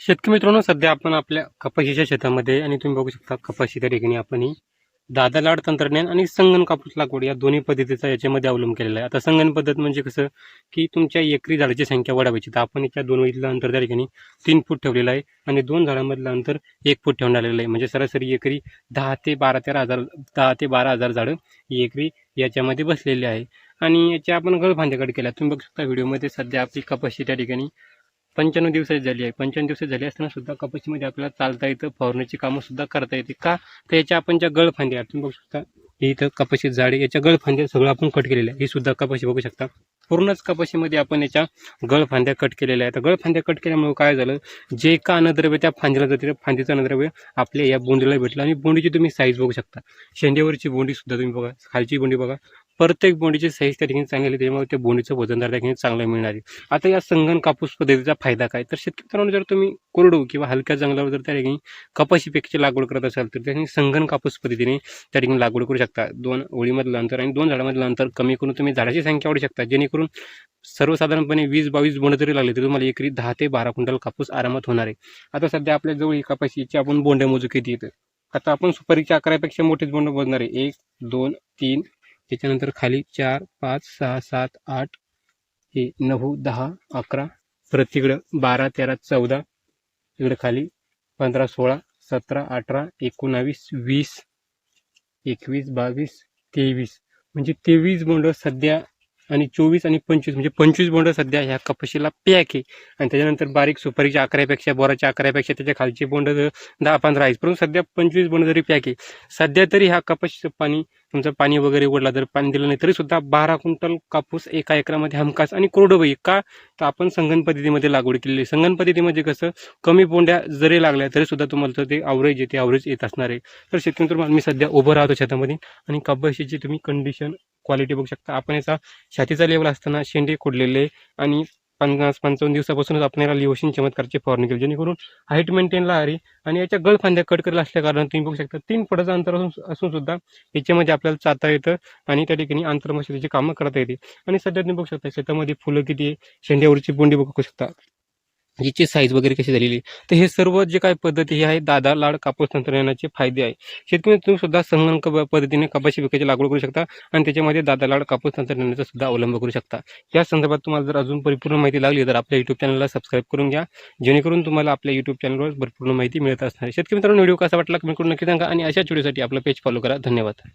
शेतकरी मित्रांनो सध्या आपण आपल्या कपाशीच्या शेतामध्ये आणि तुम्ही बघू शकता कपाशी त्या ठिकाणी आपण ही दादा लाड तंत्रज्ञान आणि संगण कापूस लागवड या दोन्ही पद्धतीचा याच्यामध्ये अवलंब केलेला आहे. आता संगण पद्धत म्हणजे कसं की तुमच्या एकरी झाडाची संख्या वाढवायची. तर आपण याच्या दोन वैधलं अंतर त्या ठिकाणी तीन फूट ठेवलेलं आहे आणि दोन झाडांमधलं अंतर एक फूट ठेवून आलेलं आहे. म्हणजे सरासरी एकरी दहा ते बारा तेरा हजार दहा ते बारा हजार झाडं ही एकरी याच्यामध्ये बसलेली आहे. आणि याच्या आपण गळफांद्याकडे केल्या तुम्ही बघू शकता व्हिडिओमध्ये सध्या आपली कपाशी त्या ठिकाणी पंच्याण्णव दिवसाची झाली आहे. पंच्याण्णव दिवसाची झाली असताना सुद्धा कपाशीमध्ये आपल्याला चालता येतं फवारण्याची कामं सुद्धा करता येते. का? तर याच्या आपण ज्या गळफांद्या आहेत, तुम्ही बघू शकता ही इथं कपाशी झाड याच्या गळफांद्या सगळं आपण कट केलेलं आहे. ही सुद्धा कपाशी बघू शकता. पूर्णच कपाशीमध्ये आपण याच्या गळफांद्या कट केलेल्या आहेत. गळफांद्या कट केल्यामुळे काय झालं? जे का अन्नद्रव्य त्या फांदीला जाते फांदीचं अन्नद्रव्य आपल्या या बोंडीला भेटलं. आणि बोंडीची तुम्ही साईज बघू शकता. शेंड्यावरची बोंडी सुद्धा तुम्ही बघा खालची बोंडी बघा. प्रत्येक बोंडीची साईज त्या ठिकाणी चांगली त्याच्यामुळे त्यामुळे त्या बोंडीचं वजनदार त्या ठिकाणी चांगलं मिळणार आहे. आता या संगण कापूस पद्धतीचा फायदा काय? तर शेतकरी मित्रांनो जर तुम्ही कोरडू किंवा हलक्या जंगलावर जर त्या ठिकाणी कपाशी पिकाची लागवड करत असाल तर त्या ठिकाणी संगण कापूस पद्धतीने त्या ठिकाणी लागवड करू शकता. दोन ओळीमधलं अंतर आणि दोन झाडामधलं अंतर कमी करून तुम्ही झाडाची संख्या वाढू शकता. जेणेकरून सर्वसाधारणपणे वीस बावीस बोंड जरी लागले तरी तुम्हाला एकरी दहा ते बारा क्विंटल कापूस आरामात होणार आहे. आता सध्या आपल्या जवळ ही कपाशीची आपण बोंडे मोजू किती येतं आता आपण सुपारीच्या अकरापेक्षा मोठेच बोंड मोजणार आहे. एक दोन तीन त्याच्यानंतर खाली चार पाच सहा सात आठ हे नऊ दहा अकरा परत तिकडं बारा तेरा चौदा इकडं खाली पंधरा सोळा सतरा अठरा एकोणावीस वीस एकवीस बावीस तेवीस. म्हणजे तेवीस बोंड सध्या आणि चोवीस आणि पंचवीस म्हणजे पंचवीस बोंड सध्या ह्या कपाशीला पॅक आहे. आणि त्याच्यानंतर बारीक सुपारीच्या अकरापेक्षा बोराच्या अकरापेक्षा त्याच्या खालचे बोंड जर दहा पंधरा आहेत. परंतु सध्या पंचवीस बोंड जरी पॅक आहे सध्या तरी ह्या कपाशीचं पाणी तुमचं पाणी वगैरे ओढला जर पाणी दिलं नाही तरी सुद्धा बारा क्विंटल कापूस एका एकरामध्ये हमखास आणि कोरडोबाई का? तर आपण संगण पद्धतीमध्ये लागवड केलेली आहे. संगण पद्धतीमध्ये कसं कमी बोंड्या जरी लागल्या तरी सुद्धा तुम्हाला ते आवरेज येते आवरेज येत असणार आहे. तर शेतकरी मी सध्या उभं राहतो शेतामध्ये आणि कपाशीची तुम्ही कंडिशन क्वालिटी बघू शकता. आपण याचा छातीचा लेवल असताना शेंडे खोडलेले आणि पन्नास पंचावन्न दिवसापासूनच आपण याला लिओशिन चमत्कारची फवारणी केली. जेणेकरून हाईट मेंटेन राहरी आणि याच्या गळफांद्या कट करेल असल्या कारण तुम्ही बघू शकता तीन फुटाचं अंतर असून असून सुद्धा याच्यामध्ये आपल्याला चालता येतं आणि त्या ठिकाणी आंतरमशालीची कामं करता येते. आणि सध्या तुम्ही बघू शकता शेतामध्ये फुलं किती शेंड्यावरची बोंडी बघू शकता. म्हणजे हिची साईज वगैरे कशी झालेली? तर हे सर्व जे काय पद्धती ही आहे दादा लाड कापूस तंत्रज्ञानाचे फायदे आहे शेतकरी तुम्ही सुद्धा संगणक प- पद्धतीने कपाशी पिकाची लागवड करू शकता आणि त्याच्यामध्ये दादा लाड कापूस तंत्रज्ञानाचा सुद्धा अवलंब करू शकता. या संदर्भात तुम्हाला जर अजून परिपूर्ण माहिती लागली तर आपल्या युट्यूब चॅनलला सबस्क्राईब करून घ्या. जेणेकरून तुम्हाला आपल्या युट्यूब चॅनलवर भरपूर माहिती मिळत असणार. शेतकरी मित्रांनो व्हिडिओ कसा वाटला कमेंट करून नक्की सांगा आणि अशाच व्हिडिओसाठी आपलं पेज फॉलो करा. धन्यवाद.